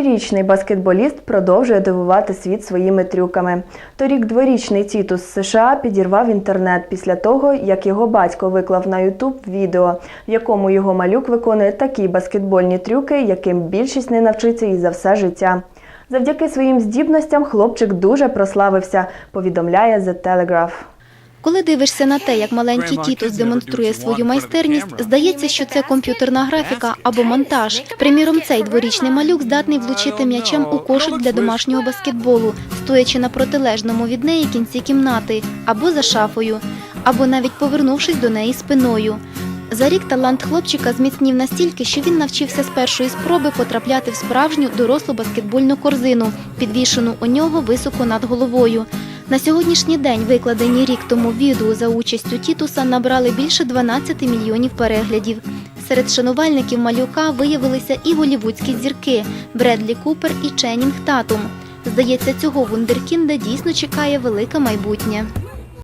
Трирічний баскетболіст продовжує дивувати світ своїми трюками. Торік дворічний Тітус США підірвав інтернет після того, як його батько виклав на Ютуб відео, в якому його малюк виконує такі баскетбольні трюки, яким більшість не навчиться і за все життя. Завдяки своїм здібностям хлопчик дуже прославився, повідомляє The Telegraph. Коли дивишся на те, як маленький Тітус демонструє свою майстерність, здається, що це комп'ютерна графіка або монтаж. Приміром, цей дворічний малюк здатний влучити м'ячем у кошик для домашнього баскетболу, стоячи на протилежному від неї кінці кімнати, або за шафою, або навіть повернувшись до неї спиною. За рік талант хлопчика зміцнів настільки, що він навчився з першої спроби потрапляти в справжню дорослу баскетбольну корзину, підвішену у нього високо над головою. На сьогоднішній день викладені рік тому відео за участю Тітуса набрали більше 12 мільйонів переглядів. Серед шанувальників малюка виявилися і голівудські зірки Бредлі Купер і Ченнінг Татум. Здається, цього вундеркінда дійсно чекає велике майбутнє.